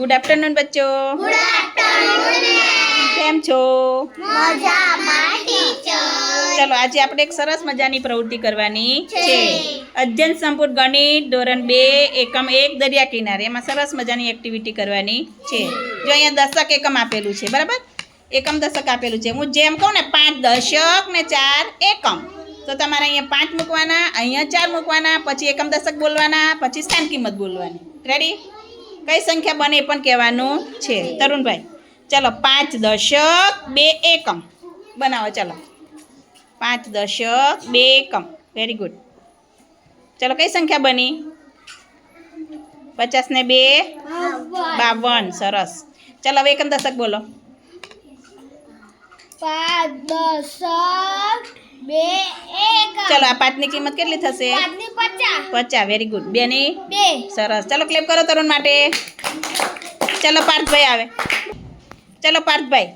Good afternoon બચ્ચો. કેમ છો? ચલો આજે આપણે એક સરસ મજાની પ્રવૃત્તિ કરવાની છે. અધ્યયન સંપૂર્ણ ગણિત ધોરણ બે એકમ એક દરિયા કિનારે. એમાં સરસ મજાની એક્ટિવિટી કરવાની છે. જો અહીંયા દશક એકમ આપેલું છે બરાબર? એકમ દશક આપેલું છે. હું જેમ કહું ને પાંચ દશક ને ચાર એકમ. તો તમારે અહીંયા પાંચ મૂકવાના અહીંયા ચાર મૂકવાના પછી એકમ દશક બોલવાના પછી સ્થાન કિંમત બોલવાની. રેડી કઈ સંખ્યા બને એ પણ કહેવાનું છે. તરુણભાઈ, ચલો પાંચ દશક બે એકમ. બનાવો, ચલો. પાંચ દશક બે એકમ. વેરી ગુડ ચલો, કઈ સંખ્યા બની? પચાસ ને બે? બાવન. સરસ. ચલો, હવે એકમ દશક બોલો. પાંચ દશક બે એક. ચલો આ પાંચની કિંમત કેટલી થશે? પાંચની વેરી ગુડ બેની? બે. સરસ. ચલો ક્લેપ કરો તરુણ માટે. ચલો પાર્થભાઈ આવે. ચલો પાર્થભાઈ.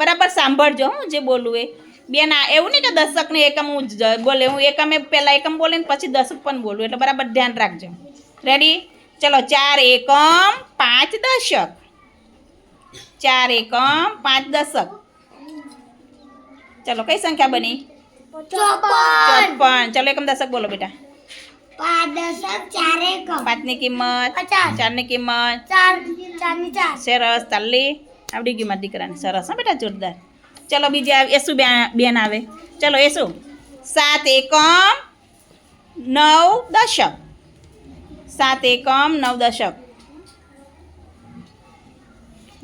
બરાબર સાંભળજો હું જે બોલું એ. બેન આ એવું નહીં કે દશકને એકમ હું બોલે. હું એકમે પહેલાં એકમ બોલે ને પછી દશક પણ બોલું. એટલે બરાબર ધ્યાન રાખજો. રેડી ચલો ચાર એકમ પાંચ દશક. ચાર એકમ પાંચ દશક. ચલો કઈ સંખ્યા બની? ચોપન. ચલો એકમ દશક બોલો બેટા. પાંચની કિંમત. ચાર ચારની કિંમત સરસ તાલી આવડી ગયું મારી દીકરાને. સરસ હા બેટા જોરદાર. ચલો બીજી આવે એસુ બેન બેન આવે. ચલો એસુ સાત એકમ નવ દશક. સાત એકમ નવ દશક.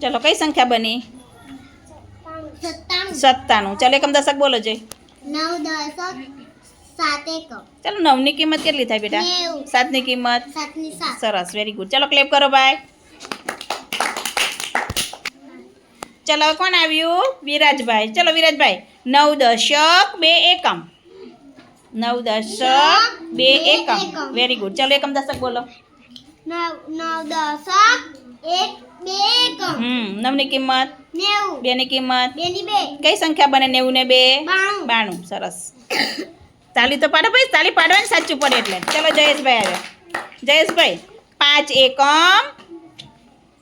ચલો કઈ સંખ્યા બની? સત્તાણું. સત્તાનું ચલો એકમ દશક બોલો જઈ નવ દશક સાત એકમ ચલો નવની કિંમત કેટલી થાય બેટા નેવું સાતની કિંમત સાતની સાત સરસ વેરી ગુડ ચલો ક્લેપ કરો ભાઈ ચલો હવે કોણ આવ્યું વિરાજભાઈ ચલો વિરાજભાઈ નવ દશક બે એકમ નવ દશક બે એકમ વેરી ગુડ ચલો એકમ દશક બોલો નવ નવ દશક એક બે એકમ હમ નવની કિંમત? બેની કિંમત? કઈ સંખ્યા બને નેવું ને બે? બાણું. બાણું સરસ. તાલી તો પાડો ભાઈ તાલી પાડવાની સાચું પડે એટલે. ચલો જયેશભાઈ આવે. જયેશભાઈ પાંચ એકમ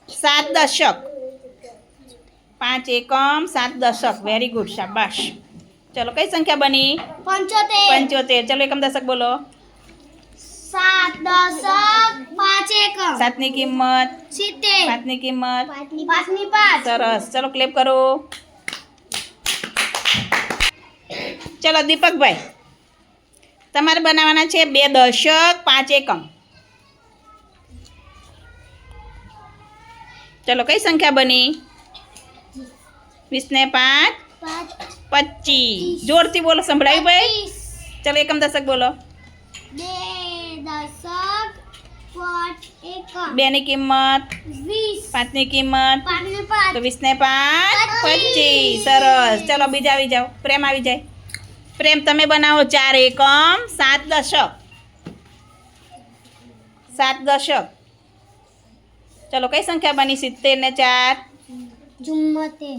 સાત દશક. પાંચ એકમ સાત દશક. વેરી ગુડ શાબાશ. ચલો કઈ સંખ્યા બની? પંચોતેર. પંચોતેર. ચલો એકમ દશક બોલો. સાત દશક પાંચ એકમ સાતની કિંમત સિત્તેર પાંચની કિંમત પાંચની પાંચ સરસ ચલો ક્લેપ કરો ચલો દીપકભાઈ તમારે બનાવવાના છે બે દશક પાંચ એકમ ચલો કઈ સંખ્યા બની વીસ ને પાંચ પાંચ પચીસ જોરથી બોલો સંભળાયું ભાઈ ત્રીસ. ચલો એકમ દશક બોલો બે દશક બેની કિંમત. પાંચની કિંમત. તો વીસને પાંચ. પચીસ. સરસ. ચલો બીજા આવી જાઓ. પ્રેમ આવી જાય. પ્રેમ તમે બનાવો ચાર એકમ સાત દશક. સાત દશક. ચલો કઈ સંખ્યા બની? સિત્તેર ને ચાર?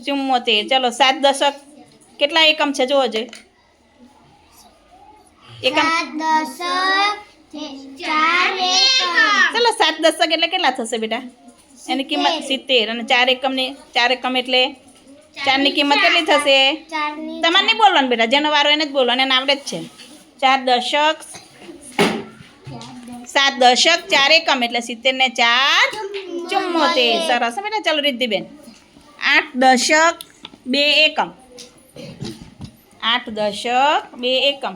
ચુમ્મોતેર ચલો સાત દશક કેટલા એકમ છે? જોવો જોઈએ એકમ દશક ચલો સાત દશક એટલે કેટલા થશે બેટા એની કિંમત સિત્તેર અને ચાર એકમની ચાર એકમ એટલે ચારની કિંમત કેટલી થશે ચારની તમારે નહીં બોલવાનું બેટા જેનો વારો એને જ બોલવાનું એને આવડે જ છે ચાર દશક સાત દશક ચાર એકમ એટલે સિત્તેર ને ચાર ચુમ્મોતેર સરસ હો બેટા ચાલો રિદ્ધિબેન આઠ દશક બે એકમ આઠ દશક બે એકમ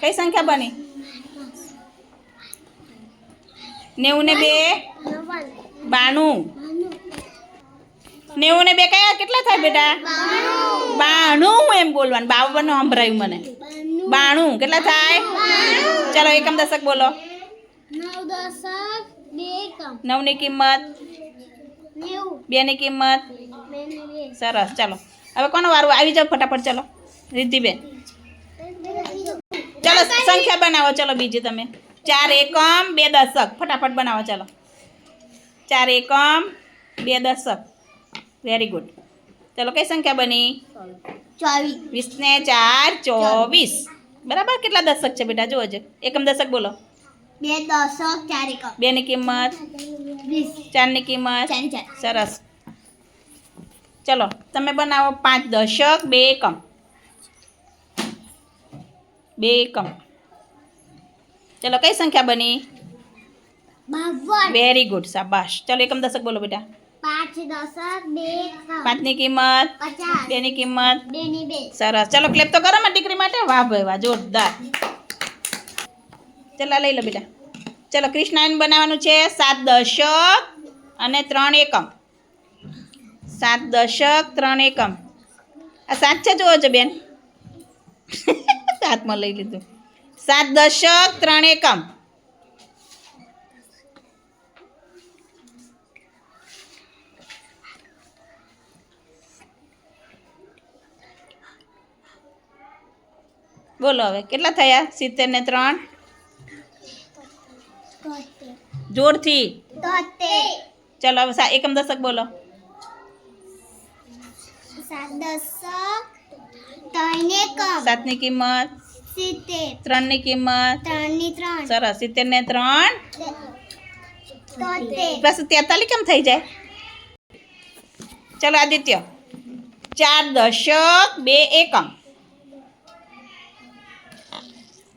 કઈ સંખ્યા બની? નેવું ને બે? બાણું. નેવું ને બે કયા? કેટલા થાય બેટા? બાણું. એમ બોલવાનું. બાવન સંભળાયું મને. બાણું. કેટલા થાય? ચાલો, એકમ દશક બોલો. નવની કિંમત. બે કિંમત ને બે સરસ. ચાલો. હવે કોનો વારું? આવી જાવ ફટાફટ, ચલો. રિદ્ધિબેન. ચલો સંખ્યા બનાવો ચલો બીજી તમે ચાર એકમ બે દશક ફટાફટ બનાવો ચલો ચાર એકમ બે દશક વેરી ગુડ ચલો કઈ સંખ્યા બની ચોવીસ વીસ ને ચાર ચોવીસ બરાબર કેટલા દશક છે બેટા જુઓ છે એકમ દશક બોલો બે દશક ચાર એકમ બેની કિંમત વીસ ચારની કિંમત ચાર ચાર સરસ ચલો તમે બનાવો પાંચ દશક બે એકમ બે એકમ ચલો કઈ સંખ્યા બની? વેરી ગુડ શાબાશ. ચલો એકમ દશક બોલો બેટા. પાંચ દશક બે પાંચની કિંમત? બેની કિંમત? બે. સરસ. ચલો ક્લેપ તો કરો માં દીકરી માટે. વાહ ભાઈ વાહ જોરદાર. ચલો લઈ લો બેટા. ચલો કૃષ્ણાયન બનાવવાનું છે સાત દશક અને ત્રણ એકમ. સાત દશક ત્રણ એકમ. આ સાત છે જોવો છો બેન. હાથમાં લઈ લીધું સાત દશક ત્રણ એકમ બોલો હવે કેટલા થયા સિત્તેર ને ત્રણ તોતેર જોરથી તોતેર ચલો હવે સા- એકમ દશક બોલો સાત દશક ત્રણની કિંમત. ત્રણની કિંમત. સરસ સિત્તેર ને ત્રણ પ્લસ તેતાલી કેમ થઈ જાય? ચલો આદિત્ય ચાર દશક બે એકમ.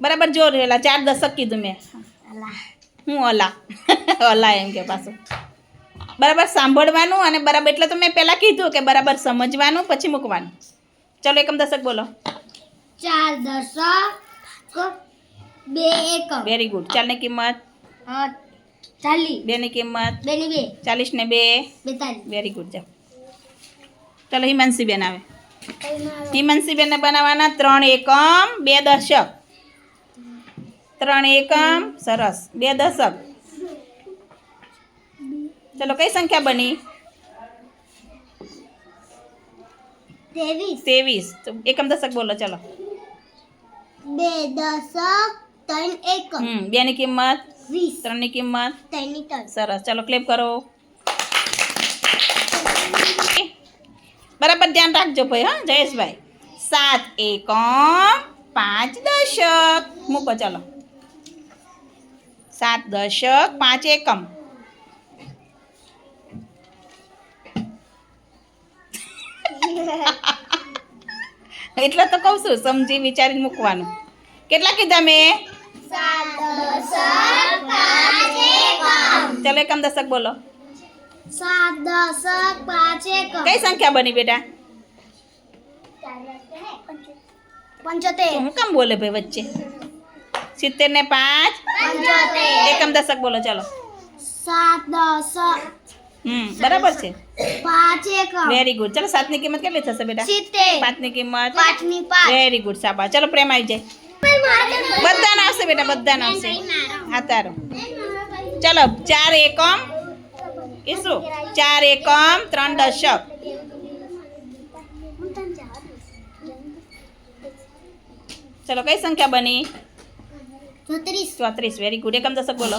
બરાબર જો રહેલા ચાર દશક કીધું મેં. હું અલા? અલા એમ કે પાછું. બરાબર સાંભળવાનું અને બરાબર એટલે તો મેં પહેલાં કીધું કે બરાબર સમજવાનું પછી મૂકવાનું. ચલો એકમ દશક બોલો ચાર દશક બે એકમ વેરી ગુડ ચારની કિંમત ચાલીસ બેની કિંમત બે ની બે ચાલીસ ને બે બેતાલીસ વેરી ગુડ જાઓ ચલો હિમાંશી બેન આવે હિમાંશી બેનને બનાવવાના ત્રણ એકમ બે દશક ત્રણ એકમ સરસ બે દશક ચલો કઈ સંખ્યા બની ત્રેવીસ ત્રેવીસ તો એકમ દશક બોલો ચલો બે દશક ત્રણ એકમ હમ બેની કિંમત વીસ ત્રણની કિંમત ત્રણ ની ત્રણ સરસ ચાલો ક્લેપ કરો બરાબર ધ્યાન રાખજો ભાઈ હા જયેશભાઈ સાત એકમ પાંચ દશક મૂકો ચાલો સાત દશક પાંચ એકમ એટલે તો કહું છું સમજી વિચારીને મૂકવાનું. કેટલા કીધા મેં? ચાલો એકમ દશક બોલો. સાત દશક પાંચ કઈ સંખ્યા બની બેટા? પંચોતેર. હું કેમ બોલે ભાઈ વચ્ચે? સિત્તેર ને પાંચ? એકમ દશક બોલો ચાલો. સાત દશક હમ બરાબર છે પાંચ એકમ વેરી ગુડ ચાલો સાતની કિંમત કેટલી થશે બેટા સિત્તેર પાંચની કિંમત પાંચ ની પાંચ વેરી ગુડ સાબા ચાલો પ્રેમ આવી જાય બધાને આવશે બેટા બધાને આવશે હા તારો ચાલો ચાર એકમ એ શું ચાર એકમ ત્રણ દશક ચલો કઈ સંખ્યા બની ચોત્રીસ ચોત્રીસ વેરી ગુડ એકમ દશક બોલો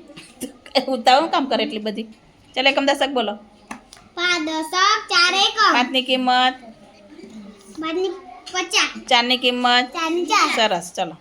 ઉતાવળ કામ કરે એટલી બધી ચલો એકમ દશક બોલો પાંચ દશક ચાર એકમ પાંચની કિંમત બારની પચાસ ચારની કિંમત ચારની ચાર સરસ ચલો